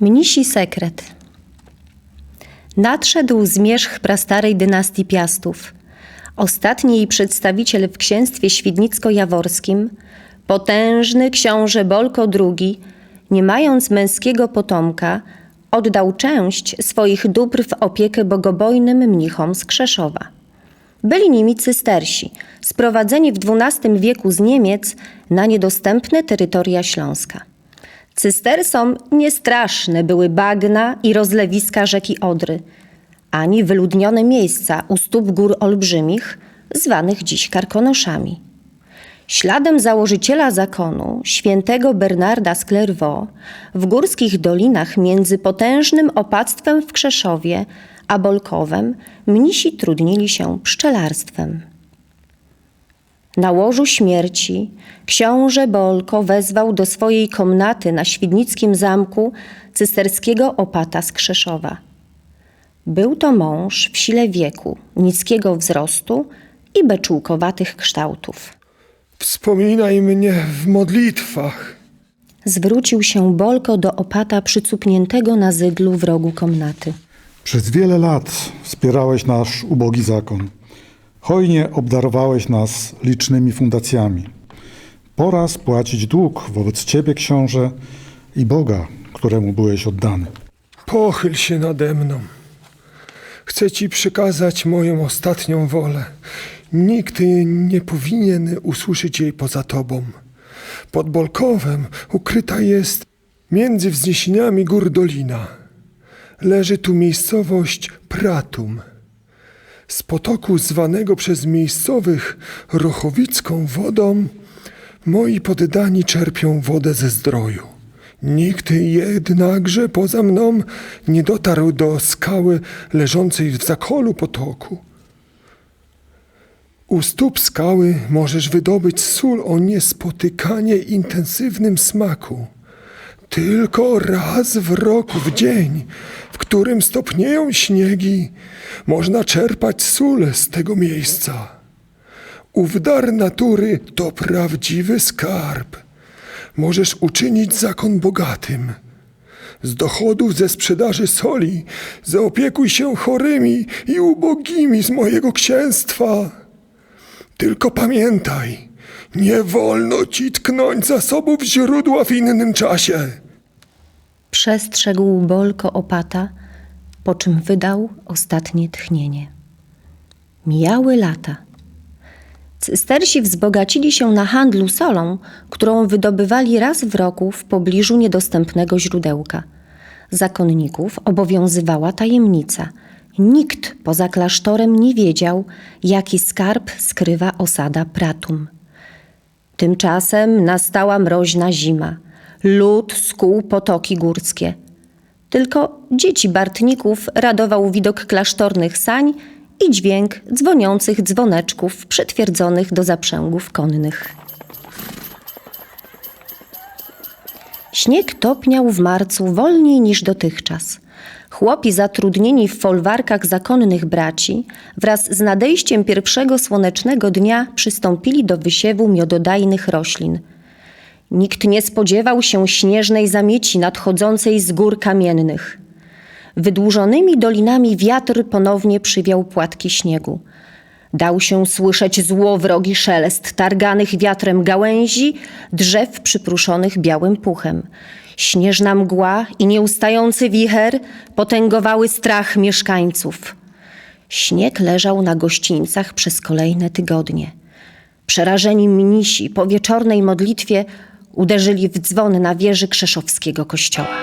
Mnisi sekret. Nadszedł zmierzch prastarej dynastii Piastów. Ostatni jej przedstawiciel w księstwie świdnicko-jaworskim, potężny książę Bolko II, nie mając męskiego potomka, oddał część swoich dóbr w opiekę bogobojnym mnichom z Krzeszowa. Byli nimi cystersi, sprowadzeni w XII wieku z Niemiec na niedostępne terytoria Śląska. Cystersom niestraszne były bagna i rozlewiska rzeki Odry, ani wyludnione miejsca u stóp gór olbrzymich, zwanych dziś Karkonoszami. Śladem założyciela zakonu, świętego Bernarda z Clairvaux, w górskich dolinach między potężnym opactwem w Krzeszowie a Bolkowem mnisi trudnili się pszczelarstwem. Na łożu śmierci książę Bolko wezwał do swojej komnaty na Świdnickim zamku cysterskiego opata z Krzeszowa. Był to mąż w sile wieku, niskiego wzrostu i beczułkowatych kształtów. Wspominaj mnie w modlitwach. Zwrócił się Bolko do opata przycupniętego na zydlu w rogu komnaty. Przez wiele lat wspierałeś nasz ubogi zakon. Hojnie obdarowałeś nas licznymi fundacjami. Pora spłacić dług wobec Ciebie, książę, i Boga, któremu byłeś oddany. Pochyl się nade mną. Chcę ci przekazać moją ostatnią wolę. Nikt nie powinien usłyszeć jej poza tobą. Pod Bolkowem ukryta jest między wzniesieniami gór dolina. Leży tu miejscowość Pratum. Z potoku zwanego przez miejscowych Rochowicką wodą moi poddani czerpią wodę ze zdroju. Nikt jednakże poza mną nie dotarł do skały leżącej w zakolu potoku. U stóp skały możesz wydobyć sól o niespotykanie intensywnym smaku. Tylko raz w roku, w dzień, w którym stopnieją śniegi, można czerpać sól z tego miejsca. Ów dar natury to prawdziwy skarb. Możesz uczynić zakon bogatym. Z dochodów ze sprzedaży soli zaopiekuj się chorymi i ubogimi z mojego księstwa. Tylko pamiętaj, nie wolno ci tknąć zasobów źródła w innym czasie. Przestrzegł Bolko opata, po czym wydał ostatnie tchnienie. Mijały lata. Cystersi wzbogacili się na handlu solą, którą wydobywali raz w roku w pobliżu niedostępnego źródełka. Zakonników obowiązywała tajemnica. Nikt poza klasztorem nie wiedział, jaki skarb skrywa osada Pratum. Tymczasem nastała mroźna zima. Lód skłuł potoki górskie. Tylko dzieci Bartników radował widok klasztornych sań i dźwięk dzwoniących dzwoneczków przytwierdzonych do zaprzęgów konnych. Śnieg topniał w marcu wolniej niż dotychczas. Chłopi zatrudnieni w folwarkach zakonnych braci wraz z nadejściem pierwszego słonecznego dnia przystąpili do wysiewu miododajnych roślin. Nikt nie spodziewał się śnieżnej zamieci nadchodzącej z gór kamiennych. Wydłużonymi dolinami wiatr ponownie przywiał płatki śniegu. Dał się słyszeć złowrogi szelest targanych wiatrem gałęzi, drzew przypruszonych białym puchem. Śnieżna mgła i nieustający wicher potęgowały strach mieszkańców. Śnieg leżał na gościńcach przez kolejne tygodnie. Przerażeni mnisi po wieczornej modlitwie uderzyli w dzwon na wieży krzeszowskiego kościoła.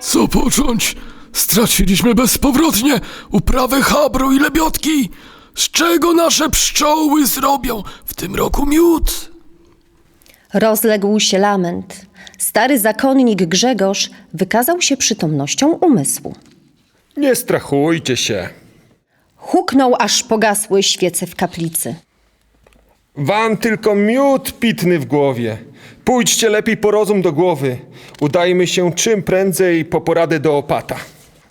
Co począć? Straciliśmy bezpowrotnie uprawę chabru i lebiotki. Z czego nasze pszczoły zrobią w tym roku miód? Rozległ się lament. Stary zakonnik Grzegorz wykazał się przytomnością umysłu. Nie strachujcie się. Huknął, aż pogasły świece w kaplicy. Wam tylko miód pitny w głowie. Pójdźcie lepiej po rozum do głowy. Udajmy się czym prędzej po poradę do opata.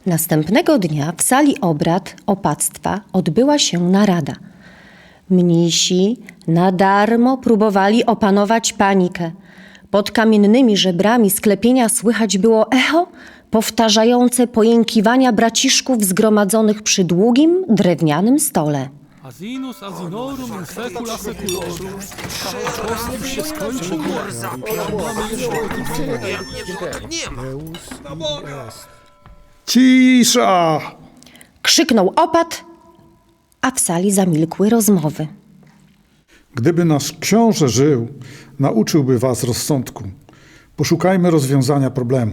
Następnego dnia w sali obrad opactwa odbyła się narada. Mnisi na darmo próbowali opanować panikę. Pod kamiennymi żebrami sklepienia słychać było echo powtarzające pojękiwania braciszków zgromadzonych przy długim, drewnianym stole. Asinus asinorum in secula seculorum. Się skończył. Mamy jeszcze Cisza! Krzyknął opat, a w sali zamilkły rozmowy. Gdyby nasz książę żył, nauczyłby was rozsądku. Poszukajmy rozwiązania problemu.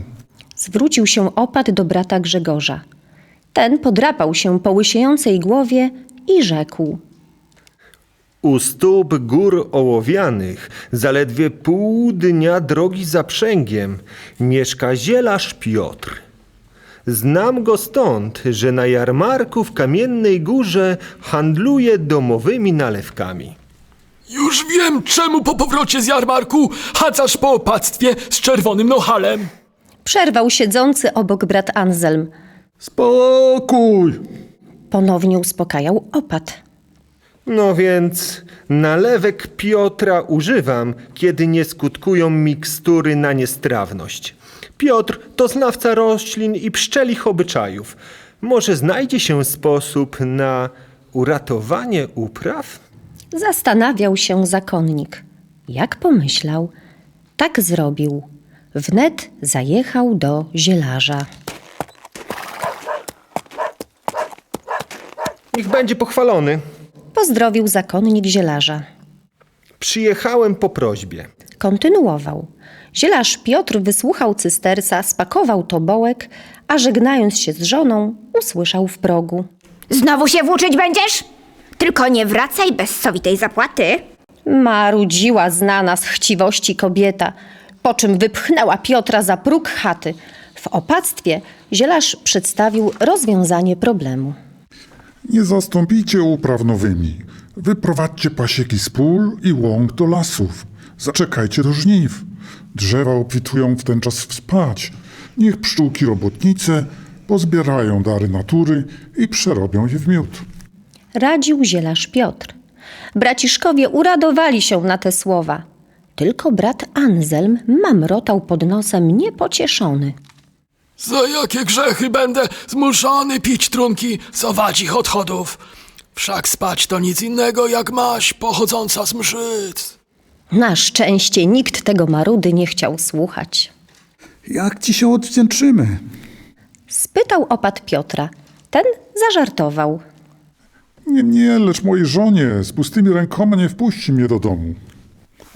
Zwrócił się opat do brata Grzegorza. Ten podrapał się po łysiejącej głowie i rzekł. U stóp gór ołowianych, zaledwie pół dnia drogi zaprzęgiem, mieszka zielarz Piotr. Znam go stąd, że na jarmarku w Kamiennej Górze handluje domowymi nalewkami. Już wiem, czemu po powrocie z jarmarku chacasz po opactwie z czerwonym nohalem. Przerwał siedzący obok brat Anselm. Spokój! Ponownie uspokajał opat. No więc nalewek Piotra używam, kiedy nie skutkują mikstury na niestrawność. Piotr to znawca roślin i pszczelich obyczajów. Może znajdzie się sposób na uratowanie upraw? Zastanawiał się zakonnik. Jak pomyślał, tak zrobił. Wnet zajechał do zielarza. Niech będzie pochwalony. Pozdrowił zakonnik zielarza. Przyjechałem po prośbie. Kontynuował. Zielarz Piotr wysłuchał cystersa, spakował tobołek, a żegnając się z żoną, usłyszał w progu. Znowu się włóczyć będziesz? Tylko nie wracaj bez sowitej zapłaty. Marudziła znana z chciwości kobieta, po czym wypchnęła Piotra za próg chaty. W opactwie zielarz przedstawił rozwiązanie problemu. Nie zastąpicie upraw nowymi. Wyprowadźcie pasieki z pól i łąk do lasów. Zaczekajcie do żniw. Drzewa obfitują w ten czas spać. Niech pszczółki robotnice pozbierają dary natury i przerobią je w miód. Radził zielarz Piotr. Braciszkowie uradowali się na te słowa. Tylko brat Anselm mamrotał pod nosem niepocieszony. Za jakie grzechy będę zmuszony pić trunki z owadzich odchodów? Wszak spać to nic innego jak maś pochodząca z mszyc. Na szczęście nikt tego marudy nie chciał słuchać. Jak ci się odwdzięczymy? Spytał opat Piotra. Ten zażartował. Nie, nie, lecz mojej żonie z pustymi rękoma nie wpuści mnie do domu.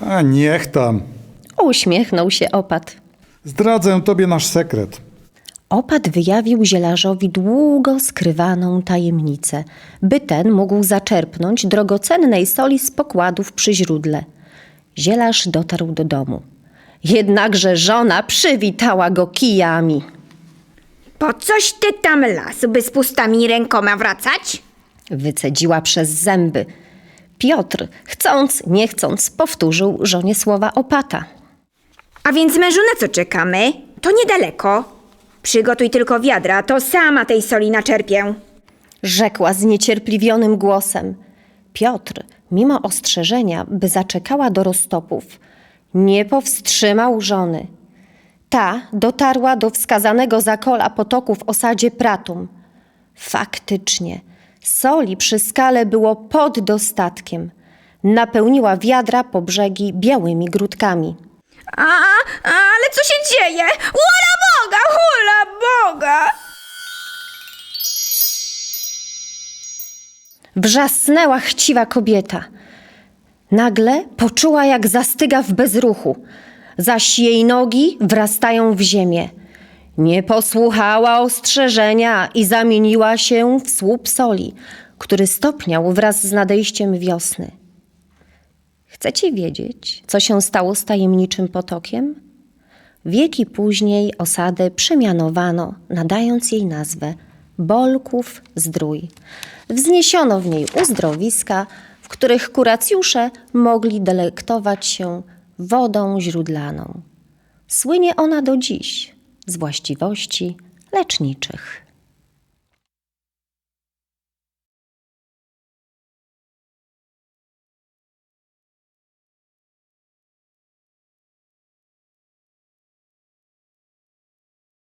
A niech tam. Uśmiechnął się opat. Zdradzę tobie nasz sekret. Opat wyjawił zielarzowi długo skrywaną tajemnicę, by ten mógł zaczerpnąć drogocennej soli z pokładów przy źródle. Zielarz dotarł do domu. Jednakże żona przywitała go kijami. Po coś ty tam lasu, by z pustymi rękoma wracać? Wycedziła przez zęby. Piotr, chcąc, nie chcąc, powtórzył żonie słowa opata. A więc mężu na co czekamy? To niedaleko. Przygotuj tylko wiadra, to sama tej soli naczerpię. rzekła zniecierpliwionym głosem. Piotr, mimo ostrzeżenia, by zaczekała do roztopów, nie powstrzymał żony. Ta dotarła do wskazanego zakola potoku w osadzie Pratum. Faktycznie, soli przy skale było pod dostatkiem. Napełniła wiadra po brzegi białymi grudkami. A, ale co się dzieje? Hula Boga, hula Boga! Wrzasnęła chciwa kobieta. Nagle poczuła, jak zastyga w bezruchu, zaś jej nogi wrastają w ziemię. Nie posłuchała ostrzeżenia i zamieniła się w słup soli, który stopniał wraz z nadejściem wiosny. Chcecie wiedzieć, co się stało z tajemniczym potokiem? Wieki później osadę przemianowano, nadając jej nazwę Bolków Zdrój. Wzniesiono w niej uzdrowiska, w których kuracjusze mogli delektować się wodą źródlaną. Słynie ona do dziś z właściwości leczniczych.